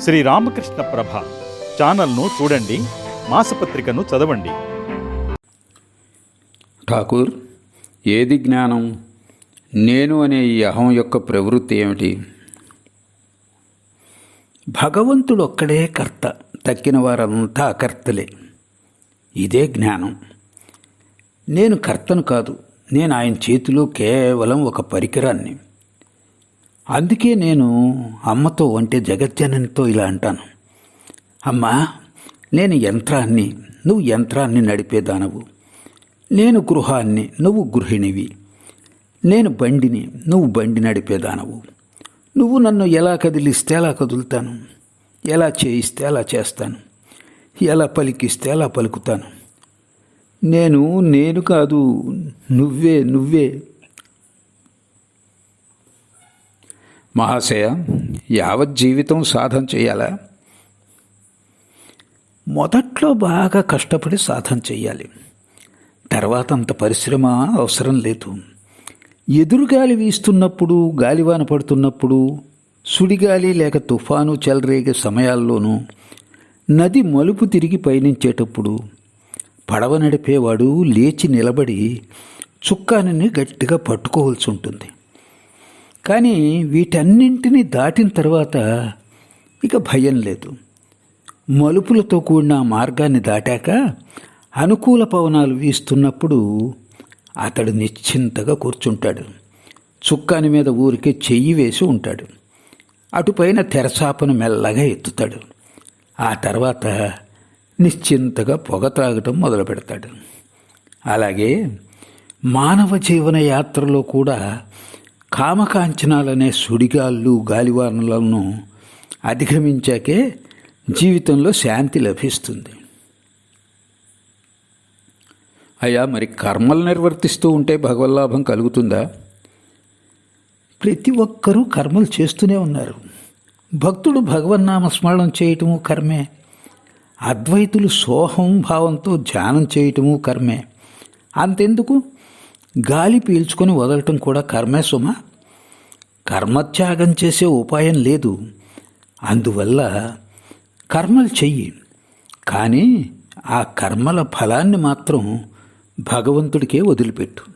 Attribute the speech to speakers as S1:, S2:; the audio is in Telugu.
S1: శ్రీ రామకృష్ణ ప్రభ ఛానల్ను చూడండి మాసపత్రికను చదవండి.
S2: ఠాకూర్ ఏది జ్ఞానం? నేను అనే ఈ అహం యొక్క ప్రవృత్తి ఏమిటి? భగవంతుడు ఒక్కడే కర్త తక్కిన వారంతా అకర్తలే ఇదే జ్ఞానం. నేను కర్తను కాదు నేను ఆయన చేతిలో కేవలం ఒక పరికరాన్ని. అందుకే నేను అమ్మతో అంటే జగజ్జననితో ఇలా అంటాను. అమ్మా నేను యంత్రాన్ని నువ్వు యంత్రాన్ని నడిపేదానవు నేను గృహాన్ని నువ్వు గృహిణివి. నేను బండిని నువ్వు బండి నడిపేదానవు నువ్వు నన్ను ఎలా కదిలిస్తే అలా కదులుతాను. ఎలా చేయిస్తే అలా చేస్తాను. ఎలా పలికిస్తే అలా పలుకుతాను. నేను నేను కాదు నువ్వే నువ్వే. మహాశయ యావత్ జీవితం సాధన చేయాలా? మొదట్లో బాగా కష్టపడి సాధన చేయాలి. తర్వాత అంత పరిశ్రమ అవసరం లేదు. ఎదురుగాలి వీస్తున్నప్పుడు గాలివాన పడుతున్నప్పుడు సుడిగాలి లేక తుఫాను చెలరేగే సమయాల్లోనూ నది మలుపు తిరిగి పయనించేటప్పుడు పడవ నడిపేవాడు లేచి నిలబడి చుక్కానని గట్టిగా పట్టుకోవాల్సి ఉంటుంది. కానీ వీటన్నింటినీ దాటిన తర్వాత ఇక భయం లేదు. మలుపులతో కూడిన మార్గాన్ని దాటాక అనుకూల పవనాలు వీస్తున్నప్పుడు అతడు నిశ్చింతగా కూర్చుంటాడు. చుక్కాని మీద ఊరికే చెయ్యి వేసి ఉంటాడు. అటుపైన తెరచాపను మెల్లగా ఎత్తుతాడు. ఆ తర్వాత నిశ్చింతగా పొగ త్రాగటం మొదలు పెడతాడు అలాగే మానవ జీవన యాత్రలో కూడా కామకాంచనాలనే సుడిగాళ్ళు గాలివానలను అధిగమించాకే జీవితంలో శాంతి లభిస్తుంది. అయ్యా మరి కర్మలు నిర్వర్తిస్తూ ఉంటే భగవల్లాభం కలుగుతుందా? ప్రతి ఒక్కరూ కర్మలు చేస్తూనే ఉన్నారు. భక్తుడు భగవన్నామ స్మరణం చేయటము కర్మే. అద్వైతులు సోహం భావంతో ధ్యానం చేయటము కర్మే. అంతెందుకు? గాలి పీల్చుకొని వదలటం కూడా కర్మే సుమ? కర్మత్యాగం చేసే ఉపాయం లేదు. అందువల్ల కర్మలు చెయ్యి. కానీ ఆ కర్మల ఫలాన్ని మాత్రం భగవంతుడికే వదిలిపెట్టు.